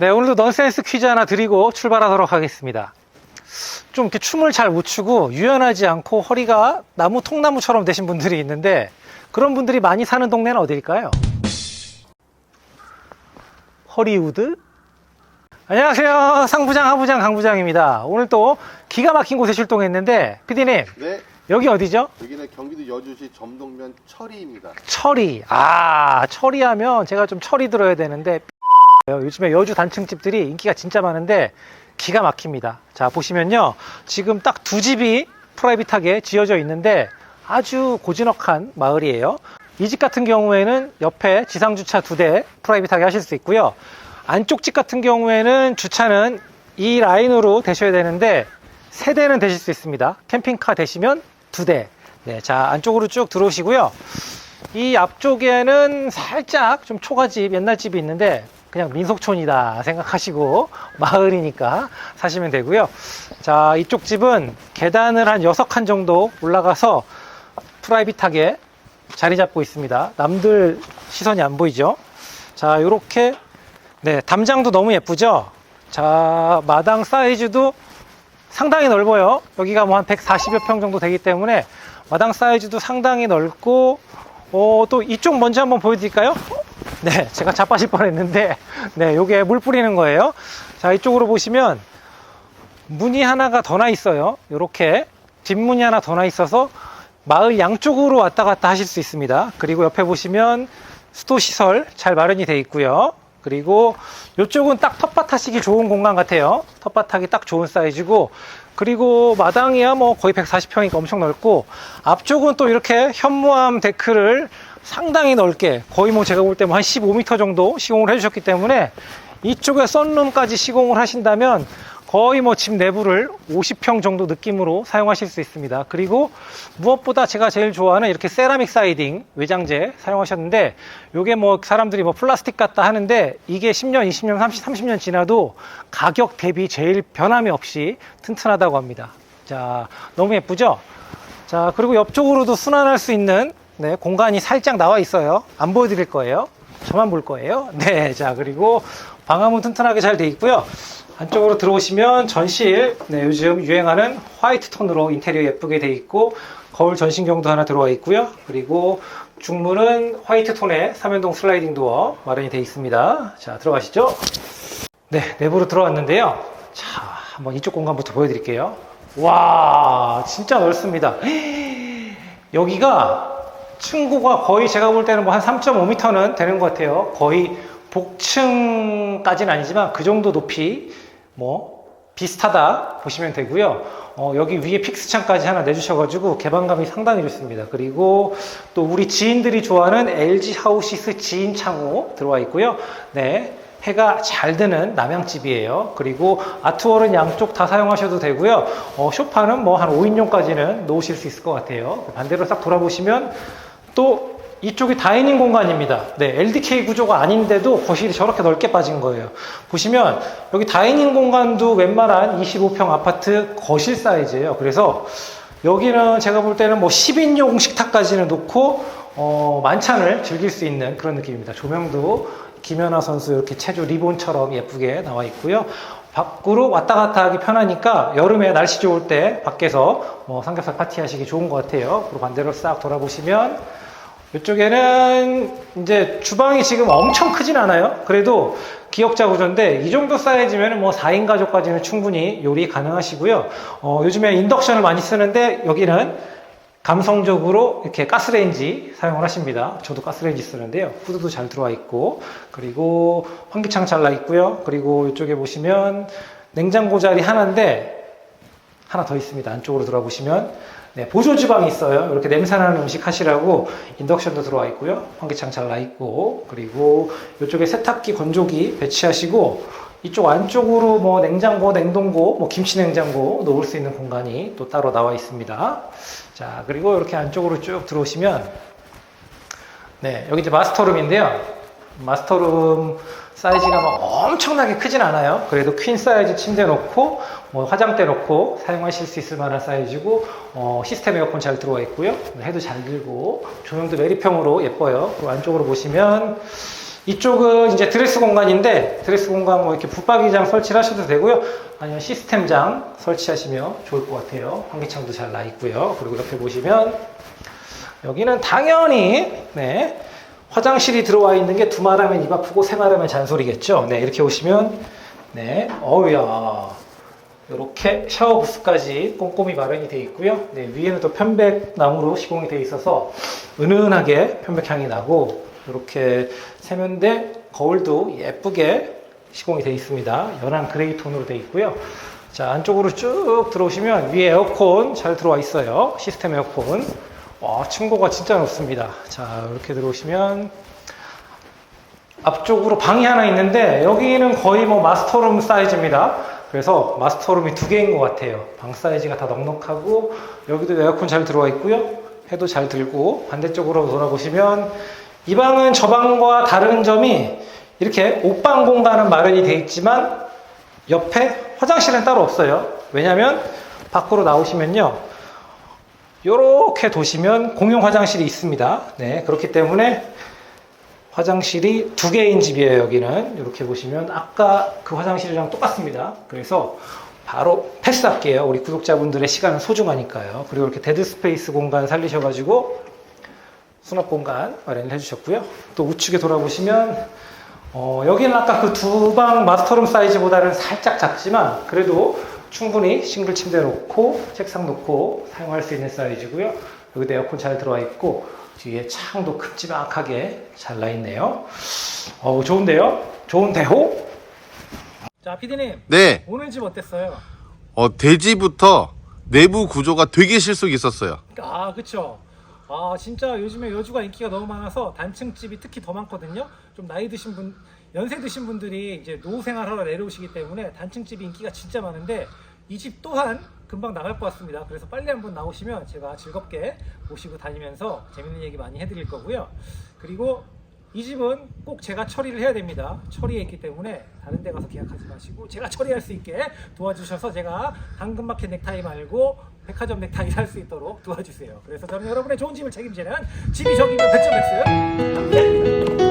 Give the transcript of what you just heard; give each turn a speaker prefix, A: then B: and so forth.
A: 네, 오늘도 넌센스 퀴즈 하나 드리고 출발하도록 하겠습니다. 좀 이렇게 춤을 잘 못 추고 유연하지 않고 허리가 나무 통나무처럼 되신 분들이 있는데 그런 분들이 많이 사는 동네는 어디일까요? 허리우드? 안녕하세요. 상부장, 하부장, 강부장입니다. 오늘 또 기가 막힌 곳에 출동했는데 피디님
B: 네,
A: 여기 어디죠?
B: 여기는 경기도 여주시 점동면 철이입니다.
A: 철이. 아, 철이하면 제가 좀 철이 들어야 되는데 요즘에 여주 단층집들이 인기가 진짜 많은데 기가 막힙니다. 자, 보시면요. 지금 딱 두 집이 프라이빗하게 지어져 있는데 아주 고즈넉한 마을이에요. 이 집 같은 경우에는 옆에 지상 주차 두 대 프라이빗하게 하실 수 있고요. 안쪽 집 같은 경우에는 주차는 이 라인으로 되셔야 되는데 세 대는 되실 수 있습니다. 캠핑카 되시면 두 대. 네, 자, 안쪽으로 쭉 들어오시고요. 이 앞쪽에는 살짝 좀 초가집, 옛날 집이 있는데 그냥 민속촌이다 생각하시고 마을이니까 사시면 되고요. 자, 이쪽 집은 계단을 한 6칸 정도 올라가서 프라이빗하게 자리 잡고 있습니다. 남들 시선이 안 보이죠? 자, 이렇게 네, 담장도 너무 예쁘죠? 자, 마당 사이즈도 상당히 넓어요. 여기가 뭐 한 140여 평 정도 되기 때문에 마당 사이즈도 상당히 넓고 어, 또 이쪽 먼저 한번 보여드릴까요? 네, 제가 자빠질 뻔했는데 네, 요게 물 뿌리는 거예요. 자, 이쪽으로 보시면 문이 하나가 더 나 있어요. 이렇게 뒷문이 하나 더 나 있어서 마을 양쪽으로 왔다 갔다 하실 수 있습니다. 그리고 옆에 보시면 수도 시설 잘 마련이 되어 있고요. 그리고 이쪽은 딱 텃밭 하시기 좋은 공간 같아요. 텃밭 하기 딱 좋은 사이즈고 그리고 마당이야 뭐 거의 140평이니까 엄청 넓고 앞쪽은 또 이렇게 현무암 데크를 상당히 넓게 거의 뭐 제가 볼때뭐한 15m 정도 시공을 해주셨기 때문에 이쪽에 썬룸까지 시공을 하신다면 거의 뭐 집 내부를 50평 정도 느낌으로 사용하실 수 있습니다. 그리고 무엇보다 제가 제일 좋아하는 이렇게 세라믹 사이딩 외장재 사용하셨는데 요게 뭐 사람들이 뭐 플라스틱 같다 하는데 이게 10년, 20년, 30, 30년 지나도 가격 대비 제일 변함이 없이 튼튼하다고 합니다. 자, 너무 예쁘죠? 자, 그리고 옆쪽으로도 순환할 수 있는 네, 공간이 살짝 나와 있어요. 안 보여드릴 거예요. 저만 볼 거예요. 네, 자, 그리고 방음은 튼튼하게 잘 돼 있고요. 안쪽으로 들어오시면 전실, 네, 요즘 유행하는 화이트 톤으로 인테리어 예쁘게 돼 있고, 거울 전신경도 하나 들어와 있고요. 그리고 중문은 화이트 톤의 3연동 슬라이딩 도어 마련이 되어 있습니다. 자, 들어가시죠. 네, 내부로 들어왔는데요. 자, 한번 이쪽 공간부터 보여드릴게요. 와, 진짜 넓습니다. 여기가 층고가 거의 제가 볼 때는 뭐 한 3.5m는 되는 것 같아요. 거의 복층까지는 아니지만 그 정도 높이 뭐 비슷하다 보시면 되고요. 어, 여기 위에 픽스창까지 하나 내주셔가지고 개방감이 상당히 좋습니다. 그리고 또 우리 지인들이 좋아하는 LG 하우시스 지인 창호 들어와 있고요. 네. 해가 잘 드는 남양집이에요. 그리고 아트월은 양쪽 다 사용하셔도 되고요. 어, 쇼파는 뭐 한 5인용까지는 놓으실 수 있을 것 같아요. 반대로 싹 돌아보시면 또 이쪽이 다이닝 공간입니다. 네, LDK 구조가 아닌데도 거실이 저렇게 넓게 빠진 거예요. 보시면 여기 다이닝 공간도 웬만한 25평 아파트 거실 사이즈예요. 그래서 여기는 제가 볼 때는 뭐 10인용 식탁까지는 놓고 어, 만찬을 즐길 수 있는 그런 느낌입니다. 조명도 김연아 선수 이렇게 체조 리본처럼 예쁘게 나와 있고요. 밖으로 왔다 갔다 하기 편하니까 여름에 날씨 좋을 때 밖에서 뭐 삼겹살 파티 하시기 좋은 것 같아요. 그리고 반대로 싹 돌아보시면 이쪽에는 이제 주방이 지금 엄청 크진 않아요. 그래도 기역자 구조인데 이 정도 사이즈면 뭐 4인 가족까지는 충분히 요리 가능하시고요. 어, 요즘에 인덕션을 많이 쓰는데 여기는 감성적으로 이렇게 가스레인지 사용을 하십니다. 저도 가스레인지 쓰는데요. 후드도 잘 들어와 있고, 그리고 환기창 잘나 있고요. 그리고 이쪽에 보시면 냉장고 자리 하나인데, 하나 더 있습니다. 안쪽으로 들어보시면. 네, 보조 주방이 있어요. 이렇게 냄새나는 음식 하시라고 인덕션도 들어와 있고요. 환기창 잘 나 있고, 그리고 이쪽에 세탁기, 건조기 배치하시고, 이쪽 안쪽으로 뭐 냉장고, 냉동고, 뭐 김치 냉장고 놓을 수 있는 공간이 또 따로 나와 있습니다. 자, 그리고 이렇게 안쪽으로 쭉 들어오시면, 네, 여기 이제 마스터룸인데요. 마스터룸 사이즈가 막 엄청나게 크진 않아요. 그래도 퀸 사이즈 침대 놓고, 뭐 화장대 놓고 사용하실 수 있을 만한 사이즈고, 어, 시스템 에어컨 잘 들어와 있고요. 해도 잘 들고, 조명도 메리평으로 예뻐요. 그리고 안쪽으로 보시면, 이쪽은 이제 드레스 공간인데 드레스 공간 뭐 이렇게 붙박이장 설치를 하셔도 되고요. 아니면 시스템장 설치하시면 좋을 것 같아요. 환기창도 잘 나 있고요. 그리고 옆에 보시면 여기는 당연히 네, 화장실이 들어와 있는 게 두 말하면 입 아프고 세 말하면 잔소리겠죠. 네, 이렇게 오시면 네, 어우야. 이렇게 샤워 부스까지 꼼꼼히 마련이 되어 있고요. 네, 위에는 또 편백 나무로 시공이 되어 있어서 은은하게 편백향이 나고 이렇게 세면대 거울도 예쁘게 시공이 되어 있습니다. 연한 그레이 톤으로 되어 있고요. 자 안쪽으로 쭉 들어오시면 위에 에어컨 잘 들어와 있어요. 시스템 에어컨. 와 층고가 진짜 높습니다. 자 이렇게 들어오시면 앞쪽으로 방이 하나 있는데 여기는 거의 뭐 마스터룸 사이즈입니다. 그래서 마스터룸이 두 개인 것 같아요. 방 사이즈가 다 넉넉하고 여기도 에어컨 잘 들어와 있고요. 해도 잘 들고 반대쪽으로 돌아보시면 이 방은 저 방과 다른 점이 이렇게 옷방 공간은 마련이 돼 있지만 옆에 화장실은 따로 없어요. 왜냐하면 밖으로 나오시면요. 이렇게 도시면 공용 화장실이 있습니다. 네, 그렇기 때문에 화장실이 두 개인 집이에요, 여기는. 이렇게 보시면 아까 그 화장실이랑 똑같습니다. 그래서 바로 패스할게요. 우리 구독자분들의 시간은 소중하니까요. 그리고 이렇게 데드 스페이스 공간 살리셔가지고 수납 공간 마련을 해주셨고요. 또 우측에 돌아보시면 어, 여기는 아까 그 두 방 마스터룸 사이즈보다는 살짝 작지만 그래도 충분히 싱글 침대 놓고 책상 놓고 사용할 수 있는 사이즈고요. 여기도 에어컨 잘 들어와 있고 뒤에 창도 큼지막하게 잘 나 있네요. 어우 좋은데요? 좋은데요? 자 피디님
B: 네,
A: 오늘 집 어땠어요?
B: 어, 대지부터 내부 구조가 되게 실속이 있었어요.
A: 아, 그쵸. 아, 진짜 요즘에 여주가 인기가 너무 많아서 단층집이 특히 더 많거든요. 좀 나이 드신 분, 연세 드신 분들이 이제 노후 생활하러 내려오시기 때문에 단층집이 인기가 진짜 많은데 이 집 또한 금방 나갈 것 같습니다. 그래서 빨리 한번 나오시면 제가 즐겁게 모시고 다니면서 재밌는 얘기 많이 해드릴 거고요. 그리고 이 집은 꼭 제가 처리를 해야 됩니다. 처리해 있기 때문에 다른 데 가서 계약하지 마시고 제가 처리할 수 있게 도와주셔서 제가 당근마켓 넥타이 말고 백화점 넥타이 살 수 있도록 도와주세요. 그래서 저는 여러분의 좋은 집을 책임지는 집이 저기면 백점 백스